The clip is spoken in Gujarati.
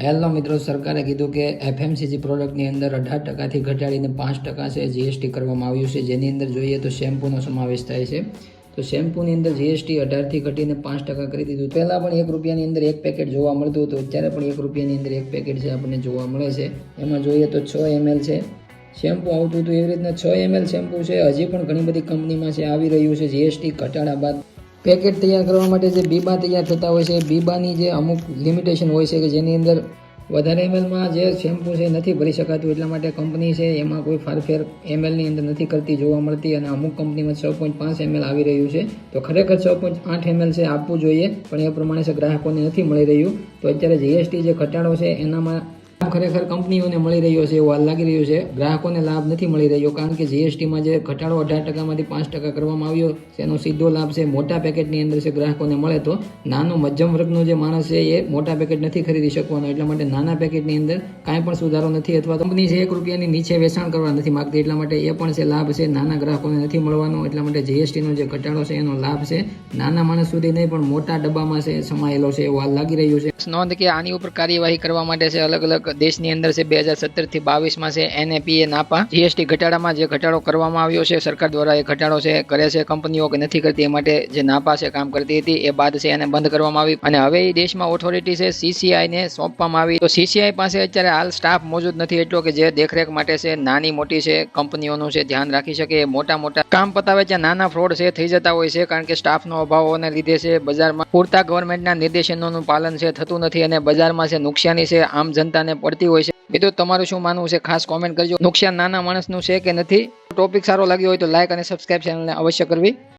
હેલો મિત્રો, સરકારે કીધું કે એફએમસીજી પ્રોડક્ટની અંદર અઢાર ટકાથી ઘટાડીને પાંચ ટકા છે જીએસટી કરવામાં આવ્યું છે. જેની અંદર જોઈએ તો શેમ્પૂનો સમાવેશ થાય છે. તો શેમ્પૂની અંદર જીએસટી અઢારથી ઘટીને પાંચ ટકા કરી દીધું. પહેલાં પણ એક રૂપિયાની અંદર એક પેકેટ જોવા મળતું હતું. અત્યારે પણ એક રૂપિયાની અંદર એક પેકેટ છે આપણને જોવા મળે છે. એમાં જોઈએ તો છ એમએલ છે. શેમ્પૂ આવતું હતું એવી રીતના છ એમએલ શેમ્પૂ છે. હજી પણ ઘણી બધી કંપનીમાં છે, આવી રહ્યું છે. જીએસટી ઘટાડા બાદ પેકેટ તૈયાર કરવા માટે જે બીબા તૈયાર થતા હોય છે બીબાની જે અમુક લિમિટેશન હોય છે કે જેની અંદર વધારે એમએલમાં જે શેમ્પૂ છે નથી ભરી શકાતું, એટલા માટે કંપની છે, એમાં કોઈ ફારફેર એમએલની અંદર નથી કરતી જોવા મળતી અને અમુક કંપનીમાં છ પોઈન્ટ પાંચ એમએલ આવી રહ્યું છે. તો ખરેખર છ પોઈન્ટ આઠ એમએલ છે, આપવું જોઈએ, પણ એ પ્રમાણે છે, ગ્રાહકોને નથી મળી રહ્યું. તો અત્યારે જીએસટી જે ઘટાડો છે, એનામાં ખરેખર કંપનીઓને મળી રહ્યો છે એવું હાલ લાગી રહ્યું છે. ગ્રાહકોને લાભ નથી મળી રહ્યો કારણ કે જીએસટીમાં જે ઘટાડો અઢાર ટકામાંથી પાંચ ટકા કરવામાં આવ્યો છે એનો સીધો લાભ છે મોટા પેકેટની અંદર છે ગ્રાહકોને મળે તો. નાનો મધ્યમ વર્ગનો જે માણસ છે એ મોટા પેકેટ નથી ખરીદી શકવાનો, એટલા માટે નાના પેકેટની અંદર કાંઈ પણ સુધારો નથી અથવા કંપની છે એક રૂપિયાની નીચે વેચાણ કરવા નથી માગતી, એટલા માટે એ પણ છે લાભ છે નાના ગ્રાહકોને નથી મળવાનો, એટલા માટે જીએસટીનો જે ઘટાડો છે એનો લાભ છે નાના માણસ સુધી નહીં, પણ મોટા ડબ્બામાં છે, સમાયેલો છે એવું હાલ લાગી રહ્યું છે. નોંધ કે આની ઉપર કાર્યવાહી કરવા માટે છે અલગ અલગ દેશની અંદર છે બે હજાર સત્તરથી બાવીસમાં છે એનએપીએ નાપા. જીએસટી ઘટાડામાં જે ઘટાડો કરવામાં આવ્યો છે, સરકાર દ્વારા એ ઘટાડો છે, કરે છે કંપનીઓ કે નથી કરતી એ માટે જે નાપા છે, કામ કરતી હતી, એ બાદ છે એને બંધ કરવામાં આવી. અને હવે એ દેશમાં ઓથોરિટી છે સીસીઆઈ ને સોંપવામાં આવી. તો સીસીઆઈ પાસે અત્યારે હાલ સ્ટાફ મોજૂદ નથી એટલો કે જે દેખરેખ માટે છે, નાની મોટી છે, કંપનીઓનું છે, ધ્યાન રાખી શકે, મોટા મોટા કામ પતાવે ત્યાં નાના ફ્રોડ છે, થઈ જતા હોય છે, કારણ કે સ્ટાફનો અભાવોને લીધે છે, બજારમાં પૂરતા ગવર્મેન્ટના નિર્દેશનોનું પાલન છે, થતું નથી અને બજારમાં છે, નુકસાની છે, આમ જનતાને પડતી હોય છે. મિત્રો, તમારું શું માનવું છે? ખાસ કોમેન્ટ કરજો. નુકસાન નાના માણસનું છે કે નથી? ટોપિક સારો લાગ્યો હોય તો લાઇક અને સબસ્ક્રાઇબ ચેનલને અવશ્ય કરવી.